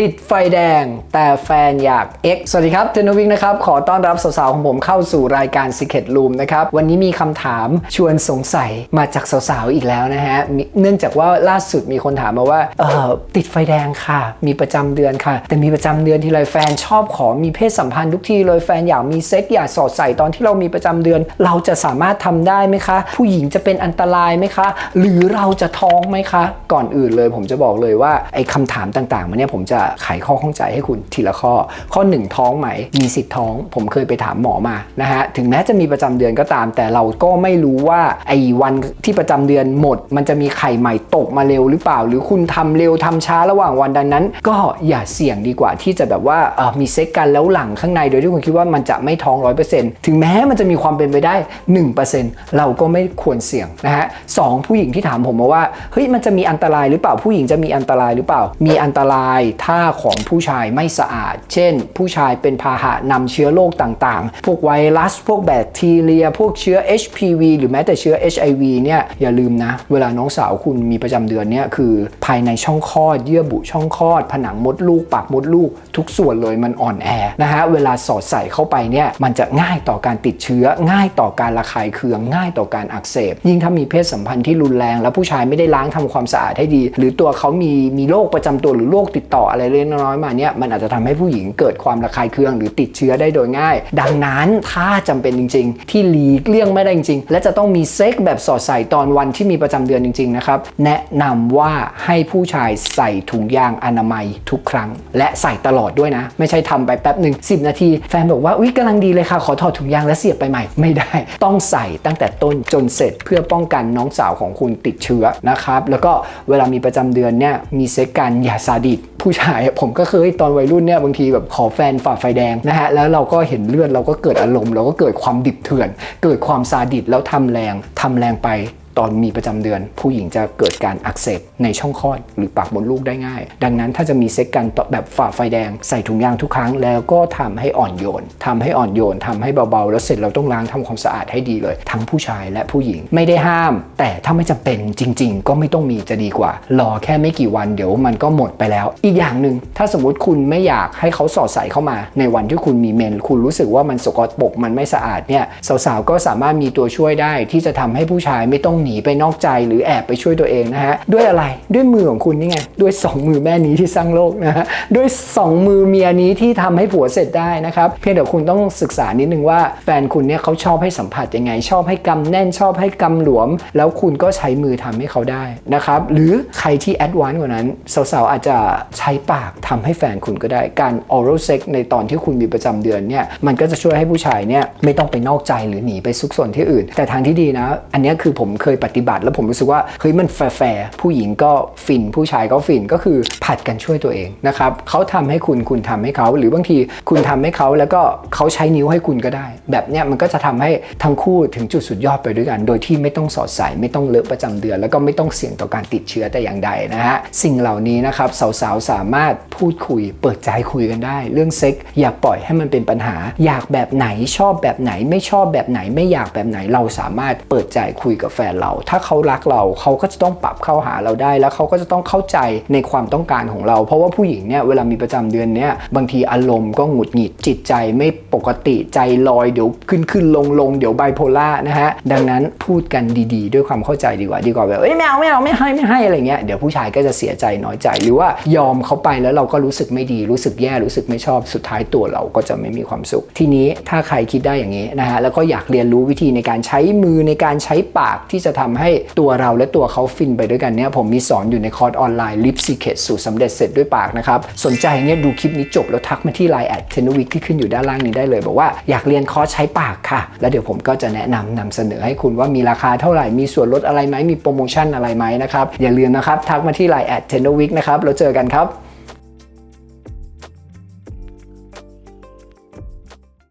ติดไฟแดงแต่แฟนอยาก X สวัสดีครับเทนวิกนะครับ ขอต้อนรับสาวๆ ของผมเข้าสู่รายการ Secret Room นะครับ วันนี้มีคำถามชวนสงสัยมาจากสาวๆ อีกแล้วนะฮะ เนื่องจากว่าล่าสุดมีคนถามมาว่า เออติดไฟแดงค่ะ มีประจำเดือนค่ะ แต่มีประจำเดือนทีไรแฟนชอบขอมีเพศสัมพันธ์ทุกทีเลยแฟนอยากมีเซ็กอยากสอดใส่ตอนที่เรามีประจำเดือน เราจะสามารถทำได้ไหมคะ ผู้หญิงจะเป็นอันตรายไหมคะ หรือเราจะท้องไหมคะ ก่อนอื่นเลย ผมจะบอกเลยว่าไอ้คำถามต่างๆมาเนี่ยผมจะไขข้อข้องใจให้คุณทีละข้อ ข้อ 1 ท้องไหม มีสิทธิ์ท้อง ผมเคยไปถามหมอมานะฮะ ถึงแม้จะมีประจำเดือนก็ตาม แต่เราก็ไม่รู้ว่าไอ้วันที่ประจำเดือนหมด มันจะมีไข่ใหม่ตกมาเร็วหรือเปล่า หรือคุณทำเร็วทำช้าระหว่างวันดังนั้น ก็อย่าเสี่ยงดีกว่าที่จะแบบว่าเออมีเซ็กกันแล้วหลังข้างในโดยที่คุณคิดว่ามันจะไม่ท้อง 100%ถึงแม้มันจะมีความเป็นไปได้ 1%เราก็ไม่ควรเสี่ยงนะฮะสองผู้หญิงที่ถามผมมาว่าเฮ้ยมันจะมีอันตรายหรือเปล่าผู้หญิงจะมีอันตรายหรือเปล่ามีอันตรายถ้าของผู้ชายไม่สะอาด เช่น ผู้ชายเป็นพาหะนำเชื้อโรคต่างๆ พวกไวรัส พวกแบคทีเรีย พวกเชื้อ HPV หรือแม้แต่เชื้อ HIV เนี่ยอย่าลืมนะ เวลาน้องสาวคุณมีประจำเดือนเนี่ยคือภายในช่องคลอด เยื่อบุช่องคลอด ผนังมดลูก ปากมดลูก ทุกส่วนเลยมันอ่อนแอนะฮะเวลาสอดใส่เข้าไปเนี่ยมันจะง่ายต่อการติดเชื้อ ง่ายต่อการระคายเคืองง่ายต่อการอักเสบ ยิ่งถ้ามีเพศสัมพันธ์ที่รุนแรง แล้วผู้ชายไม่ได้ล้างทำความสะอาดให้ดี หรือตัวเขามีมีโรคประจำตัวหรือโรคติดต่ออะไรเล็กน้อยมาเนี่ยมันอาจจะทำให้ผู้หญิงเกิดความระคายเคืองหรือติดเชื้อได้โดยง่าย ดังนั้นถ้าจำเป็นจริง ๆ ที่หลีกเลี่ยงไม่ได้จริง ๆ และจะต้องมีเซ็กแบบสอดใส่ตอนวันที่มีประจำเดือนจริง ๆ นะครับ แนะนำว่าให้ผู้ชายใส่ถุงยางอนามัยทุกครั้ง และใส่ตลอดด้วยนะ ไม่ใช่ทำไปแป๊บหนึ่ง10 นาที แฟนบอกว่าอุ๊ยกำลังดีเลยค่ะ ขอถอดถุงยางและเสียบไปใหม่ ไม่ได้ ต้องใส่ตั้งแต่ต้นจนเสร็จเพื่อป้องกันน้องสาวของคุณติดเชื้อนะครับแล้วก็เวลามีประจำเดือนเนี่ยมีเซ็กกันอย่าซาดิส ผู้ชายผมก็เคยตอนวัยรุ่นเนี่ยบางทีแบบขอแฟนฝ่าไฟแดงนะฮะแล้วเราก็เห็นเลือดเราก็เกิดอารมณ์ เราก็เกิดความดิบเถื่อน เกิดความซาดิสแล้วทำแรงทำแรงไป ตอนมีประจำเดือน ผู้หญิงจะเกิดการอักเสบในช่องคลอดหรือปากมดลูกได้ง่าย ดังนั้นถ้าจะมีเซ็กกันแบบฝ่าไฟแดงใส่ถุงยางทุกครั้งแล้วก็ทำให้อ่อนโยนทำให้อ่อนโยนทำให้เบาๆ แล้วเสร็จเราต้องล้างทำความสะอาดให้ดีเลย ทั้งผู้ชายและผู้หญิงไม่ได้ห้าม แต่ถ้าไม่จำเป็นจริง ๆ ก็ไม่ต้องมีจะดีกว่า รอแค่ไม่กี่วันเดี๋ยวมันก็หมดไปแล้ว อีกอย่างหนึ่งถ้าสมมติคุณไม่อยากให้เขาสอดใส่เข้ามา ในวันที่คุณมีเมนคุณรู้สึกว่ามันสกปรกมันไม่สะอาดเนี่ยสาวๆก็สามารถมีตัวช่วยได้ที่จะทำให้ผู้ชายไม่ต้องหนีไปนอกใจหรือแอบไปช่วยตัวเองนะฮะด้วยอะไรด้วยมือของคุณนี่ไงด้วย 2 มือแม่นี้ที่สร้างโลกนะฮะด้วย 2 มือเมียนี้ที่ทำให้ผัวเสร็จได้นะครับเพียงแต่คุณต้องศึกษานิดนึงว่าแฟนคุณเนี่ยเขาชอบให้สัมผัสยังไง ชอบให้กำแน่นชอบให้กำหลวม แล้วคุณก็ใช้มือทำให้เขาได้นะครับหรือใครที่แอดวานซ์กว่านั้นสาวๆอาจจะใช้ปากทำให้แฟนคุณก็ได้การ oral sex ในตอนที่คุณมีประจำเดือนเนี่ยมันก็จะช่วยให้ผู้ชายเนี่ยไม่ต้องไปนอกใจหรือหนีไปซุกซนที่อื่น แต่ทางที่ดีนะ อันนี้คือผมเคยปฏิบัติ แล้วผมรู้สึกว่าเฮ้ยมันแฟร์ผู้หญิงก็ฟิน ผู้ชายก็ฟินก็คือผัดกันช่วยตัวเองนะครับเขาทำให้คุณคุณทำให้เขา หรือบางทีคุณทำให้เขาแล้วก็เขาใช้นิ้วให้คุณก็ได้ แบบเนี้ยมันก็จะทำให้ทั้งคู่ถึงจุดสุดยอดไปด้วยกัน โดยที่ไม่ต้องสอดใส่ไม่ต้องเลอะประจำเดือน แล้วก็ไม่ต้องเสี่ยงต่อการติดเชื้อแต่อย่างใดนะฮะสิ่งเหล่านี้นะครับสาวๆสามารถพูดคุย เปิดใจคุยกันได้ เรื่องเซ็กอย่าปล่อยให้มันเป็นปัญหา อยากแบบไหนชอบแบบไหนไม่ชอบแบบไหนไม่อยากแบบไหนเราสามารถเปิดใจคุยกับแฟนเรา ถ้าเขารักเราเขาก็จะต้องปรับเข้าหาเราได้ แล้วเขาก็จะต้องเข้าใจในความต้องการของเรา เพราะว่าผู้หญิงเนี่ยเวลามีประจำเดือนเนี่ยบางทีอารมณ์ก็หงุดหงิดจิตใจไม่ปกติใจลอยเดี๋ยวขึ้นขึ้นลงลงเดี๋ยวไบโพล่านะฮะดังนั้นพูดกันดีๆ ด้วยความเข้าใจดีกว่าดีกว่าแบบเอ้ยไม่เอาไม่เอาไม่ให้ไม่ให้อะไรเงี้ยเดี๋ยวผู้ชายก็จะเสียใจน้อยใจหรือว่ายอมเขาไปแล้วเราก็รู้สึกไม่ดีรู้สึกแย่รู้สึกไม่ชอบสุดท้ายตัวเราก็จะไม่มีความสุข ทีนี้ถ้าใครคิดได้อย่างนี้นะฮะแล้วก็อยากเรียนรู้วิธีในการใช้มือในการใช้ปากที่จะทำให้ตัวเราและตัวเขาฟินไปด้วยกันเนี่ยผมมีสอนอยู่ในคอร์สออนไลน์ Lip Secret สูตรสำเร็จเสร็จด้วยปากนะครับ สนใจเนี่ยดูคลิปนี้จบแล้วทักมาที่ Line แอดเทนวิกที่ขึ้นอยู่ด้านล่างนี้ได้เลย บอกว่าอยากเรียนคอร์สใช้ปากค่ะ แล้วเดี๋ยวผมก็จะแนะนำนำเสนอให้คุณว่ามีราคาเท่าไหร่มีส่วนลดอะไรไหมมีโปรโมชั่นอะไรไหมนะครับอย่าลืมนะครับทักมาที่ Line แอดเทนวิกนะครับแล้วเจอกันครับ